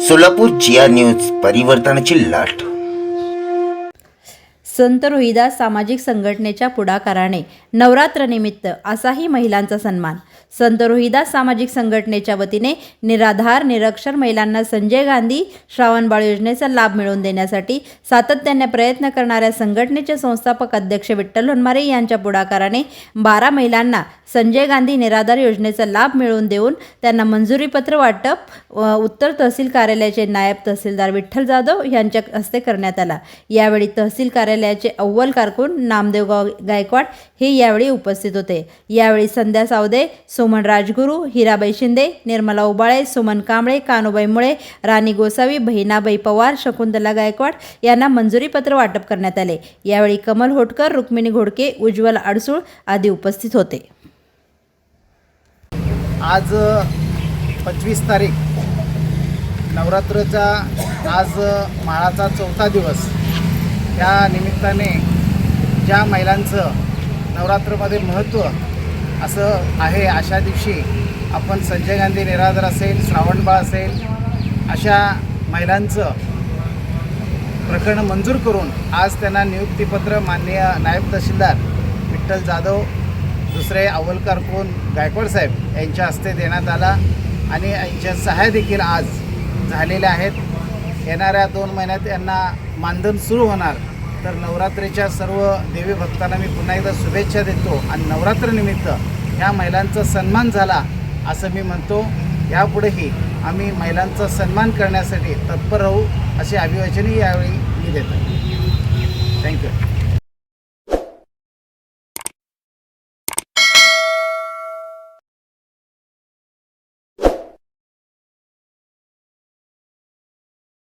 सोलापूर जिया news परिवर्तनाची लाट. संत रोहिदास सामाजिक संघटनेच्या पुढाकाराने नवरात्रनिमित्त असाही महिलांचा सन्मान. संत रोहिदास सामाजिक संघटनेच्या वतीने निराधार निरक्षर महिलांना संजय गांधी श्रावणबाळ योजनेचा लाभ मिळवून देण्यासाठी सातत्याने प्रयत्न करणाऱ्या संघटनेचे संस्थापक अध्यक्ष विठ्ठल होनमारे यांच्या पुढाकाराने बारा महिलांना संजय गांधी निराधार योजनेचा लाभ मिळवून देऊन त्यांना मंजुरीपत्र वाटप व उत्तर तहसील कार्यालयाचे नायब तहसीलदार विठ्ठल जाधव यांच्या हस्ते करण्यात आला. यावेळी तहसील कार्यालयाचे अव्वल कारकून नामदेव गाव गायकवाड हे यावेळी उपस्थित होते. यावेळी संध्या सावदे सोमन राजगुरू हिराबाई शिंदे निर्मला उबाळे सुमन कांबळे कानुबाई मुळे राणी गोसावी बहिणाबाई पवार शकुंतला गायकवाड यांना मंजुरीपत्र वाटप करण्यात आले. यावेळी कमल होटकर रुक्मिणी घोडके उज्ज्वल अडसूळ आदी उपस्थित होते. आज पंचवीस तारीख. नवरात्रचा आज माळाचा चौथा दिवस. या निमित्ताने ज्या महिलांचं नवरात्रमध्ये महत्त्व असं आहे अशा दिवशी आपण संजय गांधी निराधार असेल श्रावणबाळ असेल अशा महिलांचं प्रकरण मंजूर करून आज त्यांना नियुक्तीपत्र माननीय नायब तहसीलदार विठ्ठल जाधव दुसरे अवलकर कोण गायकवाड साहेब यांच्या हस्ते देण्यात आला आणि यांच्या सहाय्य देखील आज झालेल्या आहेत. येणाऱ्या दोन महिन्यात यांना मानधन सुरू होणार. तर नवरात्रीच्या सर्व देवी भक्तांना मी पुन्हा एकदा शुभेच्छा देतो आणि नवरात्रनिमित्त ह्या महिलांचा सन्मान झाला असं मी म्हणतो. यापुढेही आम्ही महिलांचा सन्मान करण्यासाठी तत्पर राहू असे अभिवाचनही यावेळी मी देतो. थँक्यू